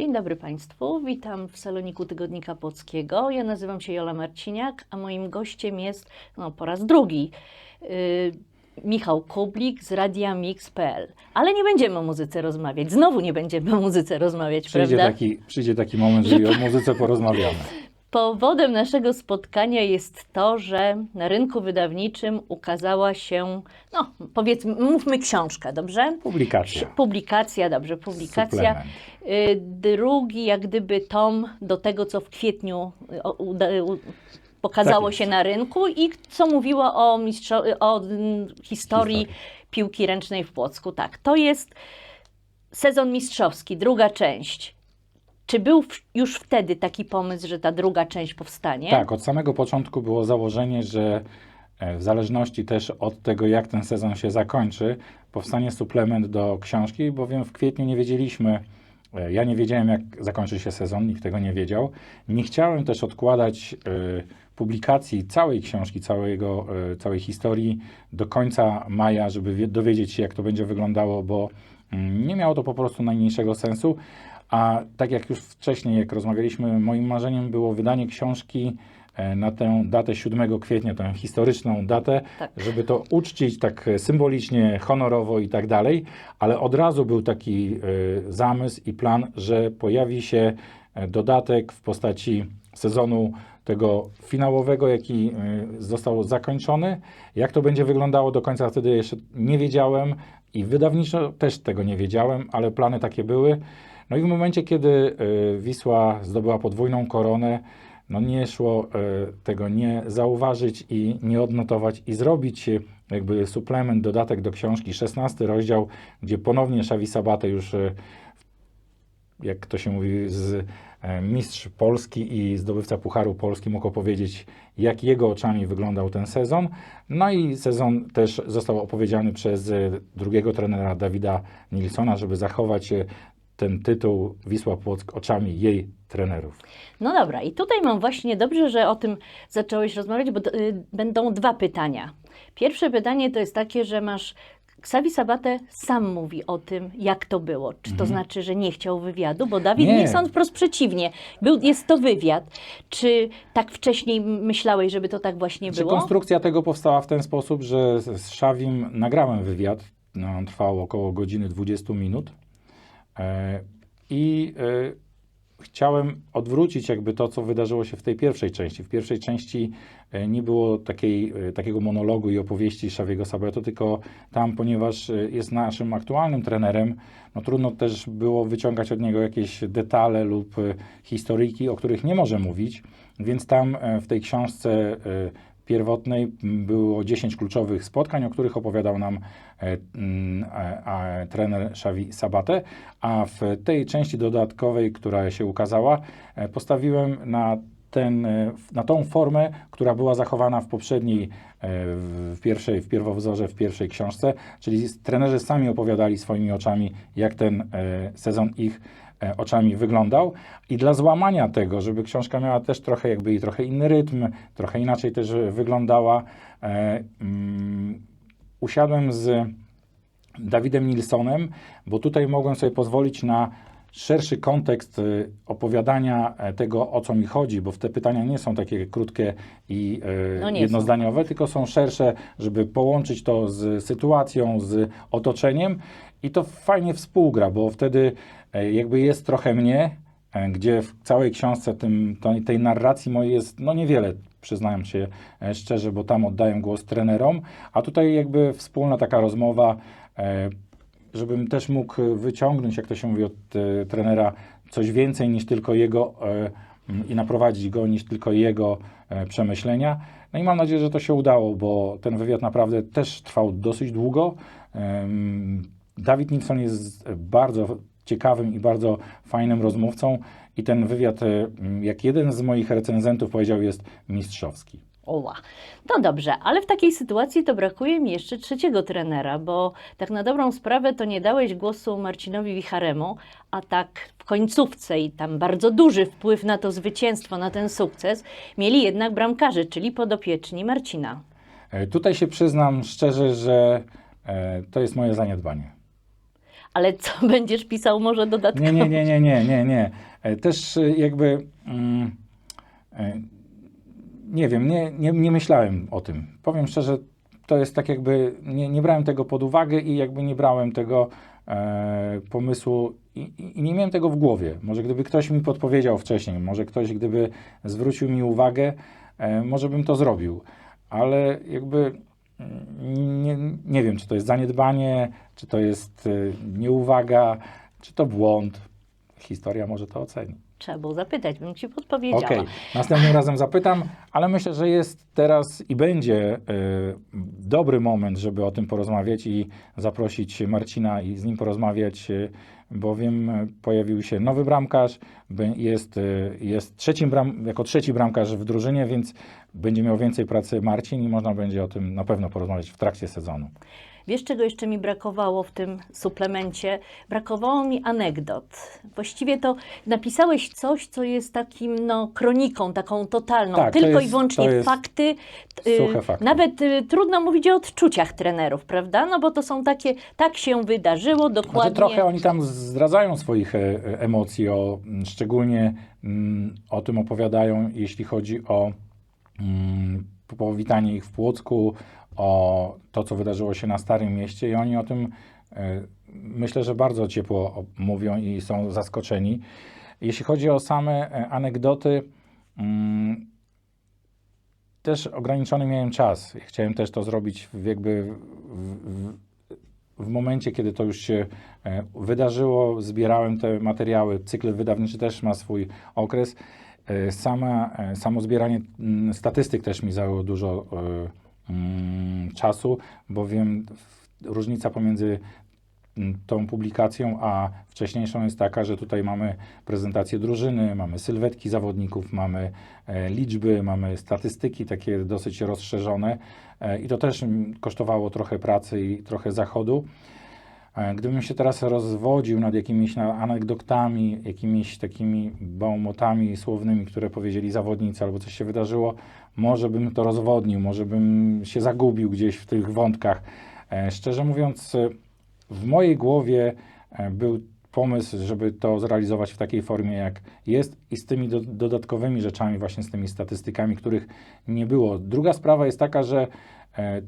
Dzień dobry Państwu, witam w saloniku Tygodnika Płockiego. Ja nazywam się Jola Marciniak, a moim gościem jest no, po raz drugi yy, Michał Kublik z Radia Mix.pl. Ale nie będziemy o muzyce rozmawiać, znowu nie będziemy o muzyce rozmawiać, Przyjdzie prawda? taki, przyjdzie taki moment, że i o muzyce porozmawiamy. Powodem naszego spotkania jest to, że na rynku wydawniczym ukazała się, no powiedzmy, mówmy książka, dobrze? Publikacja. Publikacja, dobrze, publikacja. Suplement. Y, Drugi, jak gdyby tom do tego, co w kwietniu y, o- pokazało Tak się na rynku i co mówiło o, mistrzo, o mm, historii Historii. piłki ręcznej w Płocku. Tak, to jest sezon mistrzowski, druga część. Czy był już wtedy taki pomysł, że ta druga część powstanie? Tak, od samego początku było założenie, że e, w zależności też od tego, jak ten sezon się zakończy, powstanie suplement do książki, bowiem w kwietniu nie wiedzieliśmy, e, ja nie wiedziałem, jak zakończy się sezon, nikt tego nie wiedział. Nie chciałem też odkładać e, publikacji całej książki, całego, e, całej historii do końca maja, żeby wie- dowiedzieć się, jak to będzie wyglądało, bo mm, nie miało to po prostu najmniejszego sensu. A tak jak już wcześniej, jak rozmawialiśmy, moim marzeniem było wydanie książki e, na tę datę 7 kwietnia, tę historyczną datę, Tak. żeby to uczcić tak e, symbolicznie, honorowo i tak dalej, ale od razu był taki e, zamysł i plan, że pojawi się dodatek w postaci sezonu tego finałowego, jaki został zakończony. Jak to będzie wyglądało do końca wtedy jeszcze nie wiedziałem i wydawniczo też tego nie wiedziałem, ale plany takie były. No i w momencie, kiedy e, Wisła zdobyła podwójną koronę, no nie szło e, tego nie zauważyć i nie odnotować i zrobić e, jakby suplement, dodatek do książki, 16 rozdział, gdzie ponownie Szawi Sabatę już, jak to się mówi, z mistrz Polski i zdobywca Pucharu Polski mógł opowiedzieć, jak jego oczami wyglądał ten sezon. No i sezon też został opowiedziany przez drugiego trenera Dawida Nilsona, żeby zachować ten tytuł Wisła Płock oczami jej trenerów. No dobra, i tutaj mam właśnie dobrze, że o tym zacząłeś rozmawiać, bo y, będą dwa pytania. Pierwsze pytanie to jest takie, że masz. Ksawi Sabatę sam mówi o tym, jak to było. Czy to znaczy, że nie chciał wywiadu? Bo Dawid Nie. Nilsson wprost przeciwnie. Był, jest to wywiad. Czy tak wcześniej myślałeś, żeby to tak właśnie Czy było? konstrukcja tego powstała w ten sposób, że z z Szawim nagrałem wywiad, no, on trwał około godziny 20 minut i e, chciałem odwrócić jakby to, co wydarzyło się w tej pierwszej części. W pierwszej części e, nie było takiej, e, takiego monologu i opowieści Szawiego Sabato, tylko tam, ponieważ e, jest naszym aktualnym trenerem, no trudno też było wyciągać od niego jakieś detale lub e, historyjki, o których nie może mówić, więc tam e, w tej książce e, pierwotnej było 10 kluczowych spotkań, o których opowiadał nam e, mm, trener Xavi Sabate, a w tej części dodatkowej, która się ukazała, e, postawiłem na ten, e, na tą formę, która była zachowana w poprzedniej, e, w pierwszej, w pierwowzorze, w pierwszej książce, czyli trenerzy sami opowiadali swoimi oczami, jak ten e, sezon ich oczami wyglądał. I dla złamania tego, żeby książka miała też trochę jakby i trochę inny rytm, trochę inaczej też wyglądała, mm, usiadłem z Dawidem Nilsonem, bo tutaj mogłem sobie pozwolić na szerszy kontekst y, opowiadania e, tego, o co mi chodzi, bo te pytania nie są takie krótkie i e, No nie są. jednozdaniowe, tylko są szersze, żeby połączyć to z sytuacją, z otoczeniem i to fajnie współgra, bo wtedy e, jakby jest trochę mnie, gdzie w całej książce tym, tej narracji mojej jest no niewiele, przyznam się szczerze, bo tam oddaję głos trenerom, a tutaj jakby wspólna taka rozmowa, żebym też mógł wyciągnąć, jak to się mówi od e, trenera, coś więcej niż tylko jego e, m, i naprowadzić go niż tylko jego e, przemyślenia. No i mam nadzieję, że to się udało, bo ten wywiad naprawdę też trwał dosyć długo. Dawid Nilsson jest bardzo ciekawym i bardzo fajnym rozmówcą i ten wywiad, e, jak jeden z moich recenzentów powiedział, jest mistrzowski. Oła. No dobrze, ale w takiej sytuacji to brakuje mi jeszcze trzeciego trenera, bo tak na dobrą sprawę to nie dałeś głosu Marcinowi Wicharemu, a tak w końcówce i tam bardzo duży wpływ na to zwycięstwo, na ten sukces mieli jednak bramkarze, czyli podopieczni Marcina. E, Tutaj się przyznam szczerze, że e, to jest moje zaniedbanie. Ale co, będziesz pisał może dodatkowo? Nie, nie, nie, nie, nie, nie, nie. Też e, jakby mm, nie wiem, nie, nie, nie myślałem o tym. Powiem szczerze, to jest tak jakby, nie, nie brałem tego pod uwagę i jakby nie brałem tego e, pomysłu i, i- nie miałem tego w głowie. Może gdyby ktoś mi podpowiedział wcześniej, może ktoś gdyby zwrócił mi uwagę, e, może bym to zrobił. Ale jakby mm, nie, nie wiem, czy to jest zaniedbanie, czy to jest e, nieuwaga, czy to błąd. Historia może to oceni. Trzeba było zapytać, bym ci podpowiedziała. Okej, następnym razem zapytam, ale myślę, że jest teraz i będzie e, dobry moment, żeby o tym porozmawiać i zaprosić Marcina i z nim porozmawiać, e, bowiem pojawił się nowy bramkarz, jest, e, jest trzecim bram, jako trzeci bramkarz w drużynie, więc będzie miał więcej pracy Marcin i można będzie o tym na pewno porozmawiać w trakcie sezonu. Wiesz, czego jeszcze mi brakowało w tym suplemencie? Brakowało mi anegdot. Właściwie to napisałeś coś, co jest takim, no, kroniką, taką totalną. Tak, to Tylko jest- i wyłącznie fakty. y, suche fakty. Nawet y, trudno mówić o odczuciach trenerów, prawda? No bo to są takie, tak się wydarzyło, dokładnie. Znaczy, trochę oni tam zdradzają swoich e, e, emocji, o, mm, szczególnie mm, o tym opowiadają, jeśli chodzi o mm, powitanie ich w Płocku, o to, co wydarzyło się na Starym Mieście i oni o tym e, myślę, że bardzo ciepło mówią i są zaskoczeni. Jeśli chodzi o same e, anegdoty, mm, też ograniczony miałem czas. Chciałem też to zrobić jakby w, w, w momencie, kiedy to już się e, wydarzyło, zbierałem te materiały. Cykl wydawniczy też ma swój okres. Sama, samo zbieranie mm, statystyk też mi zajęło dużo czasu, bowiem różnica pomiędzy mm, tą publikacją, a wcześniejszą jest taka, że tutaj mamy prezentację drużyny, mamy sylwetki zawodników, mamy e, liczby, mamy statystyki takie dosyć rozszerzone e, i to też mm, kosztowało trochę pracy i trochę zachodu. E, Gdybym się teraz rozwodził nad jakimiś anegdotami, jakimiś takimi bałmotami słownymi, które powiedzieli zawodnicy, albo coś się wydarzyło, może bym to rozwodnił, może bym się zagubił gdzieś w tych wątkach. E, Szczerze mówiąc, e, w mojej głowie był pomysł, żeby to zrealizować w takiej formie, jak jest i z tymi do, dodatkowymi rzeczami, właśnie z tymi statystykami, których nie było. Druga sprawa jest taka, że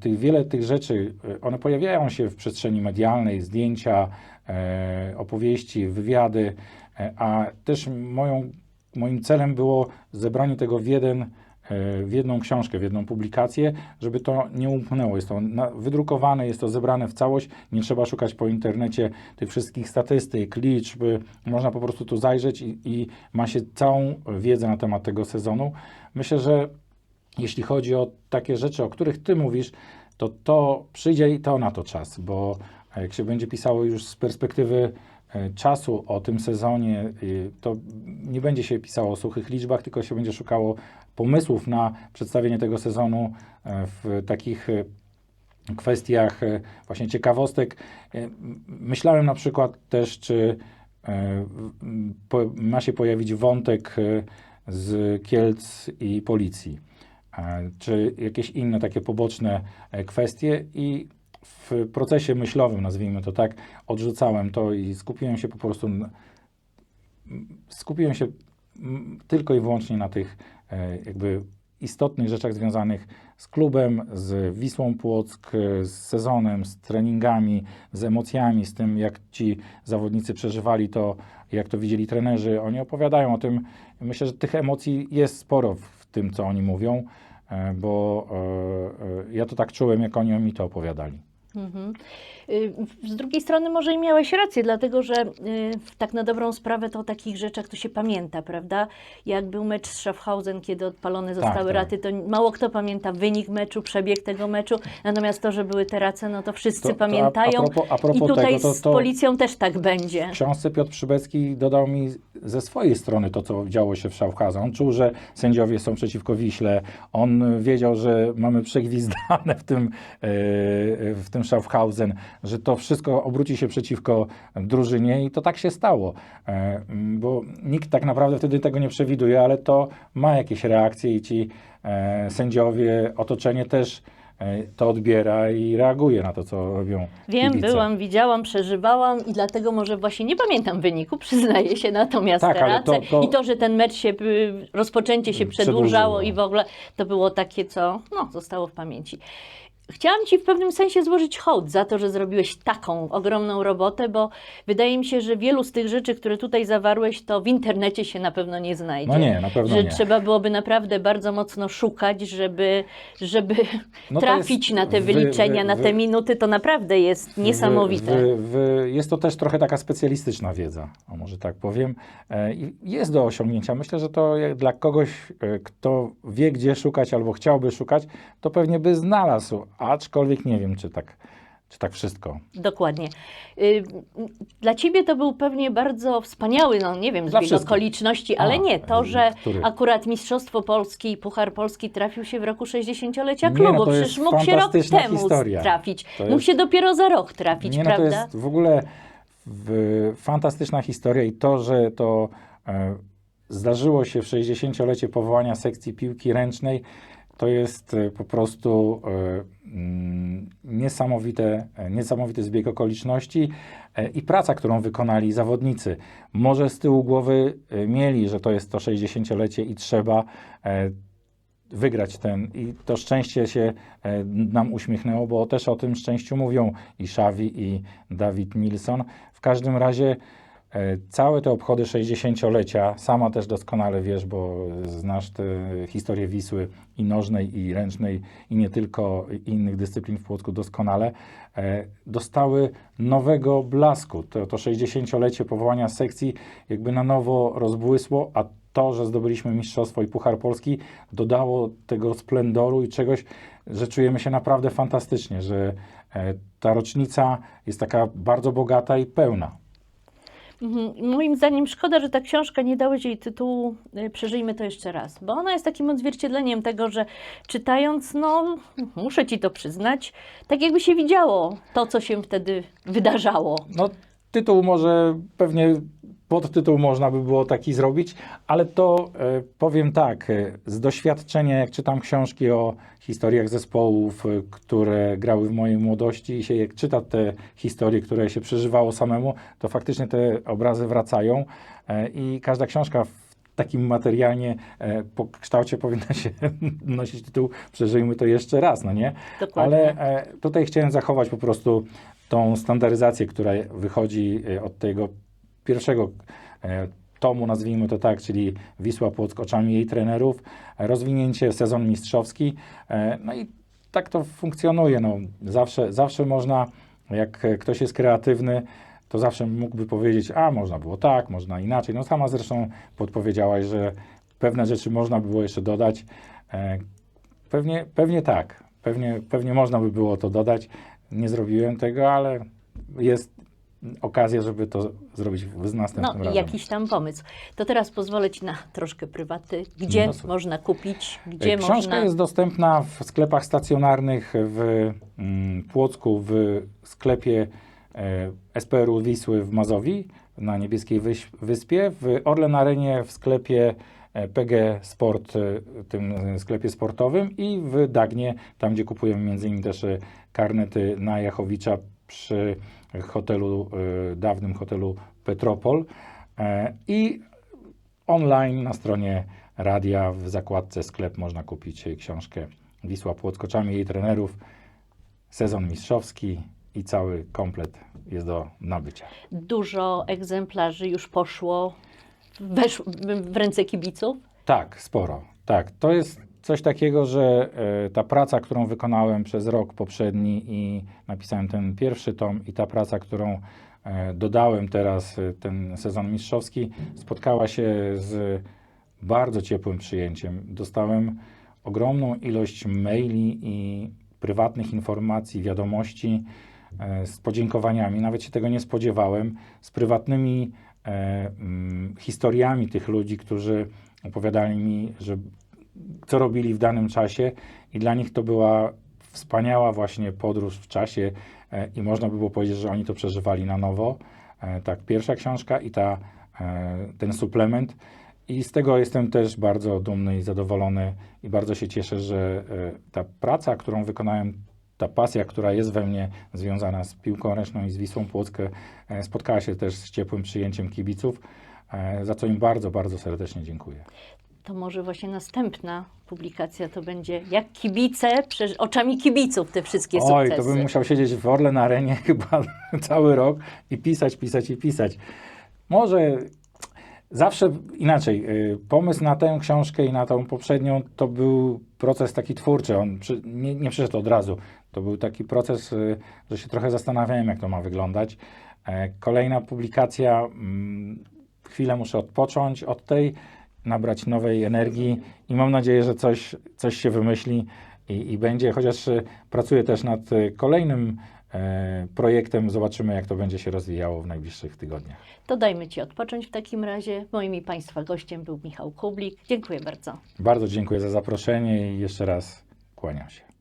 tych, wiele tych rzeczy, e, one pojawiają się w przestrzeni medialnej, zdjęcia, e, opowieści, wywiady, e, a też moją, moim celem było zebranie tego w jeden e, w jedną książkę, w jedną publikację, żeby to nie umknęło. Jest to wydrukowane, jest to zebrane w całość, nie trzeba szukać po internecie tych wszystkich statystyk, liczb, można po prostu tu zajrzeć i, i ma się całą wiedzę na temat tego sezonu. Myślę, że jeśli chodzi o takie rzeczy, o których Ty mówisz, to to przyjdzie i to na to czas, bo jak się będzie pisało już z perspektywy e, czasu o tym sezonie, y, to nie będzie się pisało o suchych liczbach, tylko się będzie szukało pomysłów na przedstawienie tego sezonu e, w takich e, kwestiach e, właśnie ciekawostek. E, Myślałem na przykład też, czy e, ma się pojawić wątek e, z Kielc i policji, e, czy jakieś inne takie poboczne e, kwestie i w procesie myślowym, nazwijmy to tak, odrzucałem to i skupiłem się po prostu, skupiłem się tylko i wyłącznie na tych e, jakby istotnych rzeczach związanych z klubem, z Wisłą Płock, e, z sezonem, z treningami, z emocjami, z tym, jak ci zawodnicy przeżywali to, jak to widzieli trenerzy. Oni opowiadają o tym. Myślę, że tych emocji jest sporo w tym, co oni mówią, e, bo e, e, ja to tak czułem, jak oni mi to opowiadali. Mhm. Y, Z drugiej strony może i miałeś rację, dlatego że y, tak na dobrą sprawę to o takich rzeczach to się pamięta, prawda? Jak był mecz z Schaffhausen, kiedy odpalone zostały tak. raty, to mało kto pamięta wynik meczu, przebieg tego meczu, natomiast to, że były te race, no to wszyscy To- to a- pamiętają a propos- a propos i tutaj tego, to- z policją też tak będzie. W książce Piotr Przybecki dodał mi ze swojej strony to, co działo się w Schaffhausen. On czuł, że sędziowie są przeciwko Wiśle. On wiedział, że mamy przegwizdane w tym, e, w tym Schaffhausen, że to wszystko obróci się przeciwko drużynie i to tak się stało. E, Bo nikt tak naprawdę wtedy tego nie przewiduje, ale to ma jakieś reakcje i ci e, sędziowie, otoczenie też e, to odbiera i reaguje na to, co robią Wiem, kibice. byłam, widziałam, przeżywałam i dlatego może właśnie nie pamiętam wyniku, przyznaję się, natomiast Tak, to- to- i to, że ten mecz się, y, rozpoczęcie się Przedłużyło. przedłużało i w ogóle to było takie, co no, zostało w pamięci. Chciałam Ci w pewnym sensie złożyć hołd za to, że zrobiłeś taką ogromną robotę, bo wydaje mi się, że wielu z tych rzeczy, które tutaj zawarłeś, to w internecie się na pewno nie znajdzie. No nie, na pewno że nie. trzeba byłoby naprawdę bardzo mocno szukać, żeby, żeby No trafić jest na te wy- wyliczenia, wy- na wy- te minuty, to naprawdę jest niesamowite. Wy, wy, jest to też trochę taka specjalistyczna wiedza, o może tak powiem. E, jest do osiągnięcia. Myślę, że to dla kogoś, e, kto wie, gdzie szukać albo chciałby szukać, to pewnie by znalazł, aczkolwiek nie wiem, czy tak, czy tak wszystko. Dokładnie. Y, Dla ciebie to był pewnie bardzo wspaniały, no nie wiem, Dla zbieg wszystkich. okoliczności, ale A, nie, to, że który? akurat Mistrzostwo Polski i Puchar Polski trafił się w roku 60-lecia Nie, klubu. no to Przecież mógł się rok fantastyczna temu historia. trafić. To Mógł jest- się dopiero za rok trafić, Nie, no to prawda? jest w ogóle w, fantastyczna historia i to, że to e, zdarzyło się w 60-lecie powołania sekcji piłki ręcznej, to jest e, po prostu e, mm, niesamowite, e, niesamowity zbieg okoliczności i praca, którą wykonali zawodnicy. Może z tyłu głowy mieli, że to jest to 60-lecie i trzeba wygrać ten i to szczęście się nam uśmiechnęło, bo też o tym szczęściu mówią i Xavi i Dawid Nilsson. W każdym razie całe te obchody 60-lecia, sama też doskonale wiesz, bo znasz tę historię Wisły i nożnej i ręcznej i nie tylko innych dyscyplin w Płocku doskonale, e, dostały nowego blasku. To, to 60-lecie powołania sekcji jakby na nowo rozbłysło, a to, że zdobyliśmy Mistrzostwo i Puchar Polski, dodało tego splendoru i czegoś, że czujemy się naprawdę fantastycznie, że e, ta rocznica jest taka bardzo bogata i pełna. Mhm. Moim zdaniem szkoda, że ta książka nie dałeś jej tytułu y, Przeżyjmy to jeszcze raz, bo ona jest takim odzwierciedleniem tego, że czytając, no muszę ci to przyznać, tak jakby się widziało to, co się wtedy wydarzało. No, tytuł może pewnie podtytuł można by było taki zrobić, ale to e, powiem tak, e, z doświadczenia, jak czytam książki o historiach zespołów, e, które grały w mojej młodości i się jak czyta te historie, które się przeżywało samemu, to faktycznie te obrazy wracają i każda książka w takim materialnie e, po kształcie powinna się nosić tytuł Przeżyjmy to jeszcze raz, no nie? Dokładnie. Ale e, tutaj chciałem zachować po prostu tą standaryzację, która wychodzi od tego pierwszego e, tomu, nazwijmy to tak, czyli Wisła Płock oczami jej trenerów, e, rozwinięcie sezon mistrzowski. E, no i tak to funkcjonuje. No, zawsze, zawsze można, jak ktoś jest kreatywny, to zawsze mógłby powiedzieć, a można było tak, można inaczej. No sama zresztą podpowiedziałaś, że pewne rzeczy można było jeszcze dodać. Pewnie, pewnie tak. Pewnie, pewnie można by było to dodać. Nie zrobiłem tego, ale jest okazja, żeby to zrobić z następnym No razem. jakiś tam pomysł. To teraz pozwolę Ci na troszkę prywaty. Gdzie No, można kupić? Gdzie Książka można... jest dostępna w sklepach stacjonarnych w mm, Płocku, w sklepie e, SPR-u Wisły w Mazowi na Niebieskiej Wyspie, w Orlen Arenie w sklepie e, PG Sport, e, tym e, sklepie sportowym i w Dagnie, tam gdzie kupujemy między innymi też e, karnety na Jachowicza przy hotelu, e, dawnym hotelu Petropol e, i online na stronie radia w zakładce sklep można kupić książkę Wisła Płock oczami jej trenerów, sezon mistrzowski i cały komplet jest do nabycia. Dużo egzemplarzy już poszło wesz... w ręce kibiców. Tak, sporo. Tak, to jest coś takiego, że e, ta praca, którą wykonałem przez rok poprzedni i napisałem ten pierwszy tom i ta praca, którą e, dodałem teraz, e, ten sezon mistrzowski, spotkała się z bardzo ciepłym przyjęciem. Dostałem ogromną ilość maili i prywatnych informacji, wiadomości z podziękowaniami. Nawet się tego nie spodziewałem. Z prywatnymi historiami tych ludzi, którzy opowiadali mi, że co robili w danym czasie i dla nich to była wspaniała właśnie podróż w czasie e, i można by było powiedzieć, że oni to przeżywali na nowo. E, tak, pierwsza książka i ta, e, ten suplement I z tego jestem też bardzo dumny i zadowolony i bardzo się cieszę, że ta praca, którą wykonałem, ta pasja, która jest we mnie związana z piłką ręczną i z Wisłą Płockę, spotkała się też z ciepłym przyjęciem kibiców, za co im bardzo, bardzo serdecznie dziękuję. To może właśnie następna publikacja to będzie jak kibice, oczami kibiców te wszystkie Oj, sukcesy. to bym musiał siedzieć w Orle na arenie chyba cały rok i pisać, pisać i pisać. Może zawsze inaczej. y, Pomysł na tę książkę i na tą poprzednią to był proces taki twórczy. On przy, nie, nie przyszedł od razu. To był taki proces, y, że się trochę zastanawiałem, jak to ma wyglądać. E, Kolejna publikacja, mm, chwilę muszę odpocząć od tej, nabrać nowej energii i mam nadzieję, że coś, coś się wymyśli i, i będzie, chociaż y, pracuję też nad y, kolejnym e, projektem. Zobaczymy, jak to będzie się rozwijało w najbliższych tygodniach. To dajmy Ci odpocząć w takim razie. Moim i Państwa gościem był Michał Kublik. Dziękuję bardzo. Bardzo dziękuję za zaproszenie i jeszcze raz kłaniam się.